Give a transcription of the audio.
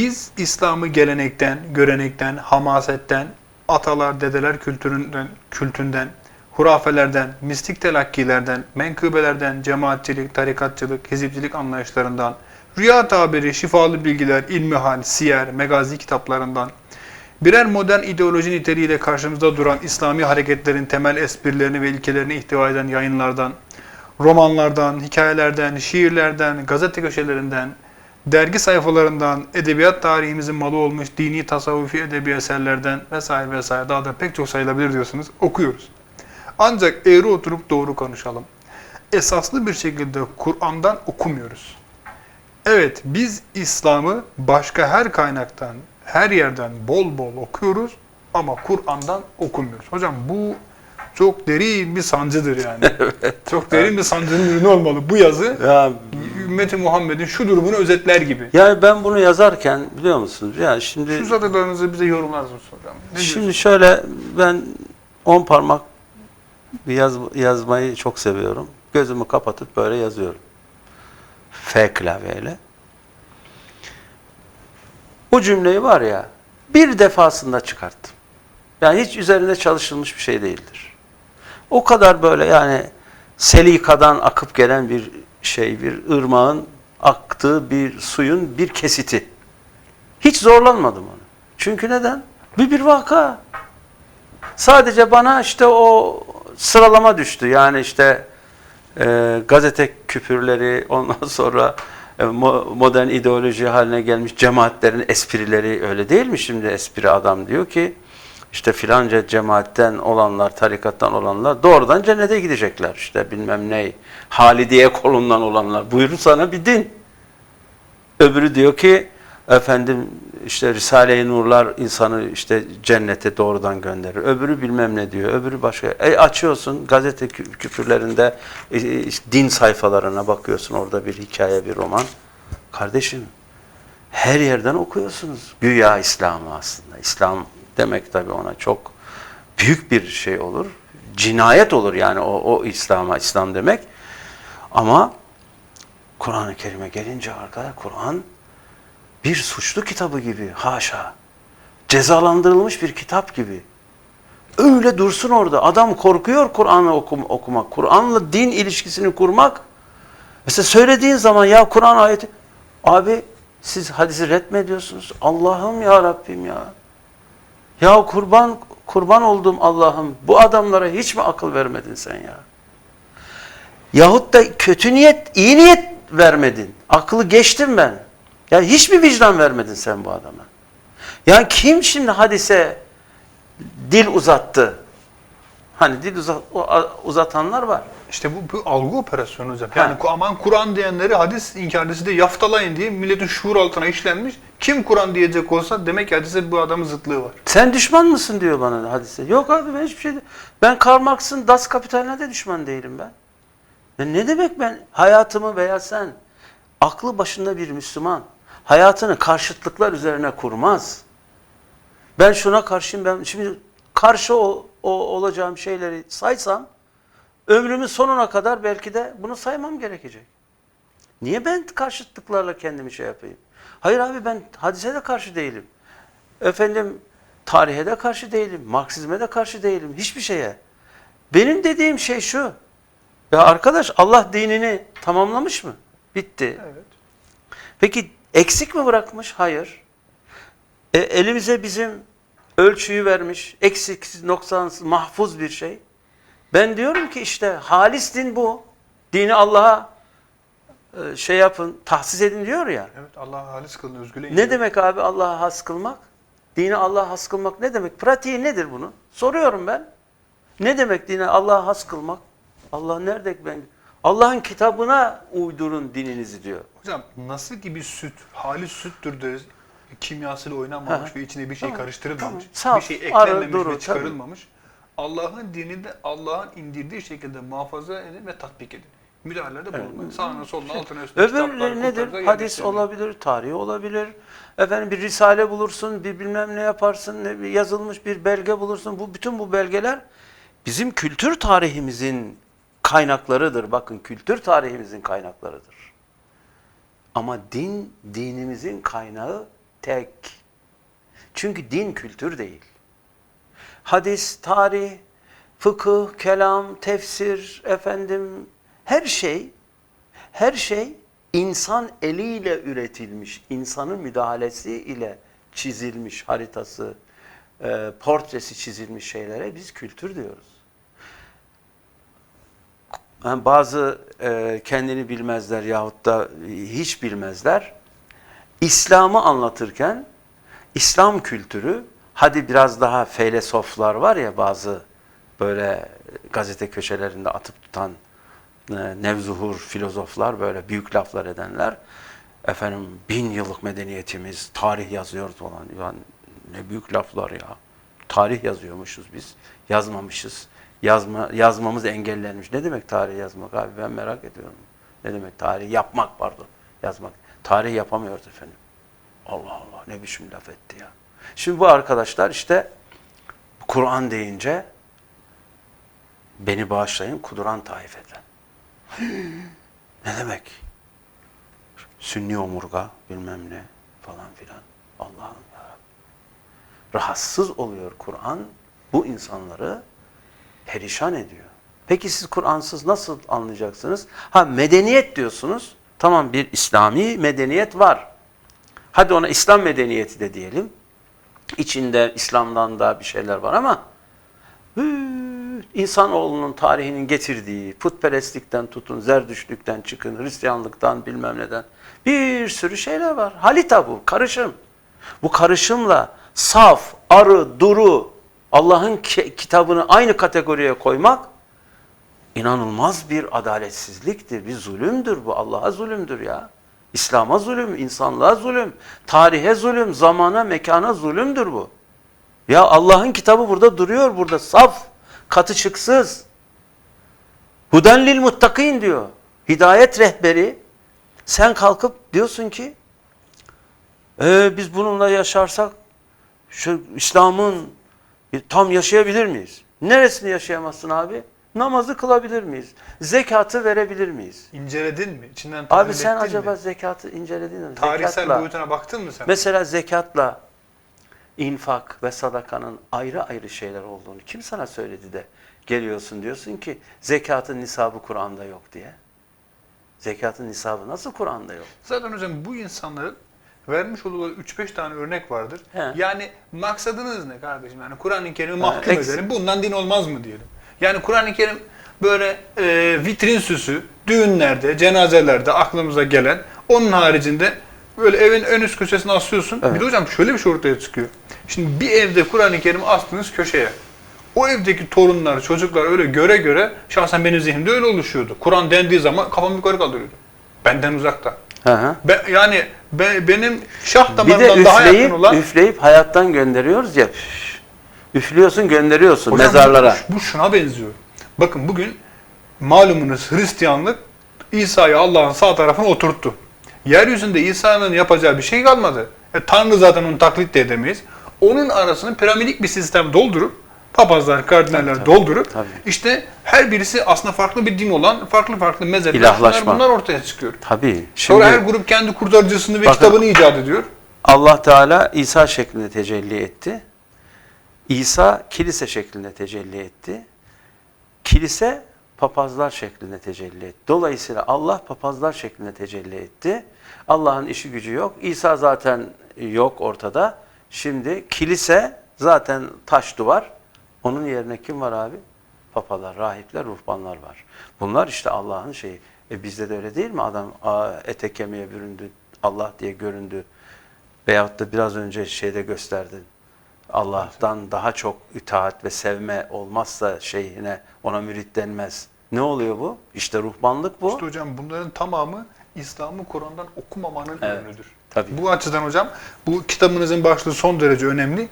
Biz İslam'ı gelenekten, görenekten, hamasetten, atalar, dedeler kültüründen, kültünden, hurafelerden, mistik telakkilerden, menkıbelerden, cemaatçilik, tarikatçılık, hizipçilik anlayışlarından, rüya tabiri, şifalı bilgiler, ilmihal, siyer, megazi kitaplarından, birer modern ideoloji niteliğiyle karşımızda duran İslami hareketlerin temel esprilerini ve ilkelerini ihtiva eden yayınlardan, romanlardan, hikayelerden, şiirlerden, gazete köşelerinden, dergi sayfalarından, edebiyat tarihimizin malı olmuş dini tasavvufi edebi eserlerden vesaire vesaire daha da pek çok sayılabilir diyorsunuz. Okuyoruz. Ancak eğri oturup doğru konuşalım. Esaslı bir şekilde Kur'an'dan okumuyoruz. Evet biz İslam'ı başka her kaynaktan, her yerden bol bol okuyoruz ama Kur'an'dan okumuyoruz. Hocam bu çok derin bir sancıdır yani. Çok derin bir sancının ürünü olmalı. Bu yazı Ya ümmeti Muhammed'in şu durumunu özetler gibi. yani ben bunu yazarken biliyor musunuz? Ya şimdi Şu satılarınızı bize yorumlar mısınız hocam? Ne şimdi diyorsunuz? şöyle ben on parmak bir yaz, yazmayı çok seviyorum. Gözümü kapatıp böyle yazıyorum. F klavyeyle. Bu cümleyi var ya bir defasında çıkarttım. Yani hiç üzerinde çalışılmış bir şey değildir. O kadar böyle yani selikadan akıp gelen bir şey, bir ırmağın aktığı bir suyun bir kesiti. Hiç zorlanmadım onu. Çünkü neden? Bir bir vaka. Sadece bana işte o sıralama düştü. Yani işte e, gazete küpürleri, ondan sonra e, mo- modern ideoloji haline gelmiş cemaatlerin esprileri öyle değil mi şimdi espri adam diyor ki işte filanca cemaatten olanlar, tarikattan olanlar doğrudan cennete gidecekler. İşte bilmem ne, Halidiye kolundan olanlar. Buyurun sana bir din. Öbürü diyor ki efendim işte Risale-i Nurlar insanı işte cennete doğrudan gönderir. Öbürü bilmem ne diyor. Öbürü başka. E açıyorsun gazete kü- küpürlerinde e, e, din sayfalarına bakıyorsun orada bir hikaye bir roman. Kardeşim her yerden okuyorsunuz. Güya İslam'ı aslında. İslam demek tabii ona çok büyük bir şey olur. Cinayet olur yani o, o İslam'a İslam demek. Ama Kur'an-ı Kerim'e gelince arkadaşlar Kur'an bir suçlu kitabı gibi haşa. Cezalandırılmış bir kitap gibi. Öyle dursun orada. Adam korkuyor Kur'an'ı okum, okumak. Kur'an'la din ilişkisini kurmak. Mesela söylediğin zaman ya Kur'an ayeti abi siz hadisi ret mi ediyorsunuz? Allah'ım ya Rabbim ya. Ya kurban kurban oldum Allah'ım. Bu adamlara hiç mi akıl vermedin sen ya? Yahut da kötü niyet, iyi niyet vermedin. Aklı geçtim ben. Ya hiç mi vicdan vermedin sen bu adama? Yani kim şimdi hadise dil uzattı? Hani dil uzat, uzatanlar var. İşte bu, bu algı operasyonu hocam. Ha. Yani ku- aman Kur'an diyenleri hadis inkarcısı de yaftalayın diye milletin şuur altına işlenmiş. Kim Kur'an diyecek olsa demek ki hadise bu adamın zıtlığı var. Sen düşman mısın diyor bana hadise. Yok abi ben hiçbir şey de- Ben Karl Marx'ın Das Kapital'ine de düşman değilim ben. Ya ne demek ben hayatımı veya sen aklı başında bir Müslüman hayatını karşıtlıklar üzerine kurmaz. Ben şuna karşıyım ben şimdi karşı o, o olacağım şeyleri saysam ömrümün sonuna kadar belki de bunu saymam gerekecek. Niye ben karşıtlıklarla kendimi şey yapayım? Hayır abi ben hadise de karşı değilim. Efendim tarihe de karşı değilim. Marksizme de karşı değilim. Hiçbir şeye. Benim dediğim şey şu. Ya arkadaş Allah dinini tamamlamış mı? Bitti. Evet. Peki eksik mi bırakmış? Hayır. E, elimize bizim ölçüyü vermiş. Eksiksiz, noksansız, mahfuz bir şey. Ben diyorum ki işte halis din bu. Dini Allah'a e, şey yapın, tahsis edin diyor ya. Evet Allah halis kılın özgürlüğe. Ne demek abi Allah'a has kılmak? Dini Allah'a has kılmak ne demek? Pratiği nedir bunu? Soruyorum ben. Ne demek dine Allah'a has kılmak? Allah nerede ben? Allah'ın kitabına uydurun dininizi diyor. Hocam nasıl ki bir süt, halis süttür deriz. Kimyasıyla oynanmamış ve içine bir şey Tamam, karıştırılmamış. tamam. Bir şey Saf, arı, eklenmemiş duru, ve tabii. Allah'ın dini de Allah'ın indirdiği şekilde muhafaza edin ve tatbik edin. Müdahalelerde bulunmayın. Sağına soluna altına üstüne Öbürleri nedir? Hadis olabilir, tarih olabilir. Efendim bir risale bulursun, bir bilmem ne yaparsın, ne bir yazılmış bir belge bulursun. Bu bütün bu belgeler bizim kültür tarihimizin kaynaklarıdır. Bakın kültür tarihimizin kaynaklarıdır. Ama din dinimizin kaynağı tek. Çünkü din kültür değil. Hadis, tarih, fıkıh, kelam, tefsir, efendim her şey her şey insan eliyle üretilmiş, insanın müdahalesi ile çizilmiş haritası, e, portresi çizilmiş şeylere biz kültür diyoruz. Yani bazı e, kendini bilmezler yahut da hiç bilmezler. İslam'ı anlatırken İslam kültürü hadi biraz daha felsefeler var ya bazı böyle gazete köşelerinde atıp tutan e, nevzuhur filozoflar böyle büyük laflar edenler efendim bin yıllık medeniyetimiz tarih yazıyor falan. Yani ne büyük laflar ya. Tarih yazıyormuşuz biz. Yazmamışız. Yazma yazmamız engellenmiş. Ne demek tarih yazmak abi? Ben merak ediyorum. Ne demek tarih yapmak pardon yazmak? Tarih yapamıyoruz efendim. Allah Allah ne biçim laf etti ya şimdi bu arkadaşlar işte Kur'an deyince beni bağışlayın kuduran taifeden ne demek? Sünni omurga bilmem ne falan filan. Allah'ım ya. Rahatsız oluyor Kur'an. Bu insanları perişan ediyor. Peki siz Kur'ansız nasıl anlayacaksınız? Ha medeniyet diyorsunuz. Tamam bir İslami medeniyet var. Hadi ona İslam medeniyeti de diyelim. İçinde İslam'dan da bir şeyler var ama insanoğlunun tarihinin getirdiği putperestlikten tutun, zerdüşlükten çıkın, Hristiyanlıktan bilmem neden bir sürü şeyler var. Halita bu, karışım. Bu karışımla saf, arı, duru, Allah'ın ki- kitabını aynı kategoriye koymak inanılmaz bir adaletsizliktir, bir zulümdür bu. Allah'a zulümdür ya. İslam'a zulüm, insanlığa zulüm, tarihe zulüm, zamana, mekana zulümdür bu. Ya Allah'ın kitabı burada duruyor burada saf, katı çıksız. Huden lil muttakin diyor. Hidayet rehberi. Sen kalkıp diyorsun ki "Ee, biz bununla yaşarsak şu İslam'ın tam yaşayabilir miyiz? Neresini yaşayamazsın abi? Namazı kılabilir miyiz? Zekatı verebilir miyiz? İnceledin mi? İçinden Abi sen acaba mi? zekatı inceledin mi? Tarihsel Zekatla- boyutuna baktın mı sen? Mesela zekatla infak ve sadakanın ayrı ayrı şeyler olduğunu kim sana söyledi de geliyorsun diyorsun ki zekatın nisabı Kur'an'da yok diye. Zekatın nisabı nasıl Kur'an'da yok? Zaten hocam bu insanların vermiş olduğu 3-5 tane örnek vardır. He. Yani maksadınız ne kardeşim? Yani Kur'an-ı Kerim'i mahkum eksik. edelim. Bundan din olmaz mı diyelim. Yani Kur'an-ı Kerim böyle e, vitrin süsü, düğünlerde, cenazelerde aklımıza gelen, onun haricinde böyle evin ön üst köşesine asıyorsun. Evet. Bir de hocam şöyle bir şey ortaya çıkıyor. Şimdi bir evde Kur'an-ı Kerim'i astınız köşeye. O evdeki torunlar, çocuklar öyle göre göre şahsen benim zihnimde öyle oluşuyordu. Kur'an dendiği zaman kafamı yukarı kaldırıyordu. Benden uzakta. Hı hı. Ben, yani be- benim şah Bir de damarımdan daha yakın olan üfleyip hayattan gönderiyoruz ya. Üf, Üflüyorsun gönderiyorsun Hocam mezarlara. Bu, bu şuna benziyor. Bakın bugün malumunuz Hristiyanlık İsa'yı Allah'ın sağ tarafına oturttu. Yeryüzünde İsa'nın yapacağı bir şey kalmadı. E, Tanrı zaten onu taklit de edemeyiz. Onun arasını piramidik bir sistem doldurup papazlar, kardinaller Tabii, doldurup tabii. işte her birisi aslında farklı bir din olan farklı farklı mezhepler İlahlaşma. bunlar ortaya çıkıyor. Tabii. Şimdi Sonra her grup kendi kurtarıcısını ve Bakın- kitabını icat ediyor. Allah Teala İsa şeklinde tecelli etti. İsa kilise şeklinde tecelli etti. Kilise papazlar şeklinde tecelli etti. Dolayısıyla Allah papazlar şeklinde tecelli etti. Allah'ın işi gücü yok. İsa zaten yok ortada. Şimdi kilise zaten taş duvar. Onun yerine kim var abi? Papalar, rahipler, ruhbanlar var. Bunlar işte Allah'ın şeyi. E bizde de öyle değil mi? Adam ete kemiğe büründü, Allah diye göründü. Veyahut da biraz önce şeyde gösterdin. Allah'tan daha çok itaat ve sevme olmazsa şeyhine ona mürit denmez. Ne oluyor bu? İşte ruhbanlık bu. İşte hocam bunların tamamı İslam'ı Kur'an'dan okumamanın Evet, ürünüdür. tabii. Bu açıdan hocam bu kitabınızın başlığı son derece önemli.